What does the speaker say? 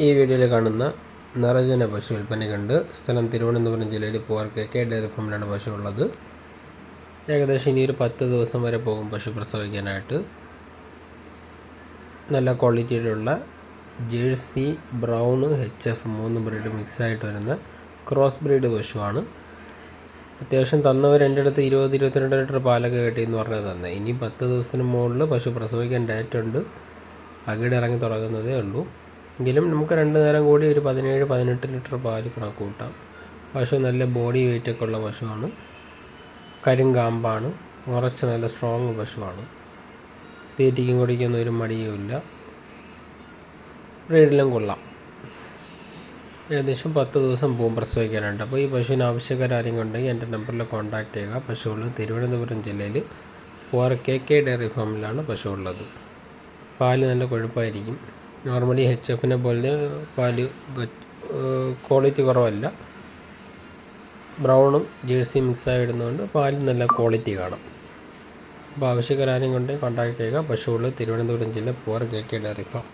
ഈ വീഡിയോയിൽ കാണുന്ന നിറജന പശു വിൽപ്പനയ്ക്കുണ്ട് സ്ഥലം തിരുവനന്തപുരം ജില്ലയിൽ പൂവാർ കെ കെ ഡയറി ഫാമിലാണ് പശു ഉള്ളത്. ഏകദേശം ഇനി ഒരു പത്ത് ദിവസം വരെ പോകും പശു പ്രസവിക്കാനായിട്ട്. നല്ല ക്വാളിറ്റിയിലുള്ള ജേഴ്സി ബ്രൗൺ എച്ച് എഫ് മൂന്ന് ബ്രീഡ് മിക്സായിട്ട് വരുന്ന ക്രോസ് ബ്രീഡ് പശുവാണ്. അത്യാവശ്യം തന്നവർ എന്റെ അടുത്ത് ഇരുപത് ഇരുപത്തിരണ്ട് ലിറ്റർ പാലൊക്കെ കിട്ടിയെന്ന് പറഞ്ഞത് തന്നെ. ഇനി പത്ത് ദിവസത്തിന് മുകളിൽ പശു പ്രസവിക്കാൻ ഡയറ്റ് ഉണ്ട്. അകിട് ഇറങ്ങി തുടങ്ങുന്നതേ ഉള്ളൂ. എങ്കിലും നമുക്ക് രണ്ട് നേരം കൂടി ഒരു പതിനേഴ് പതിനെട്ട് ലിറ്റർ പാൽ കണക്ക് കൂട്ടാം. പശു നല്ല ബോഡി വെയിറ്റൊക്കെ ഉള്ള പശുവാണ്. കരിങ്കാമ്പാണ് ഉറച്ച് നല്ല സ്ട്രോങ് പശുവാണ്. തീറ്റിക്കും കുടിക്കുന്ന ഒരു മടിയുമില്ല ബ്രീഡിലും കൊള്ളാം. ഏകദേശം പത്ത് ദിവസം പൂം പ്രസവിക്കാനുണ്ട്. അപ്പോൾ ഈ പശുവിന് ആവശ്യക്കാരും ഉണ്ടെങ്കിൽ എന്റെ നമ്പറിൽ കോൺടാക്റ്റ് ചെയ്യുക. പശുവുകൾ തിരുവനന്തപുരം ജില്ലയിൽ പോർ കെ കെ ഡയറി ഫാമിലാണ് പശു ഉള്ളത് പാൽ നല്ല കൊഴുപ്പായിരിക്കും. നോർമലി എച്ച് എഫിനെ പോലെ പാൽ ക്വാളിറ്റി കുറവല്ല. ബ്രൗണും ജേഴ്സി മിക്സായി ഇടുന്നതുകൊണ്ട് പാൽ നല്ല ക്വാളിറ്റി കാണും. അപ്പോൾ ആവശ്യക്കാരും കൊണ്ട് കോൺടാക്ട് ചെയ്യുക. പശുവുള്ള തിരുവനന്തപുരം ജില്ല പൂർ കെ കെ ഡയറി ഫാം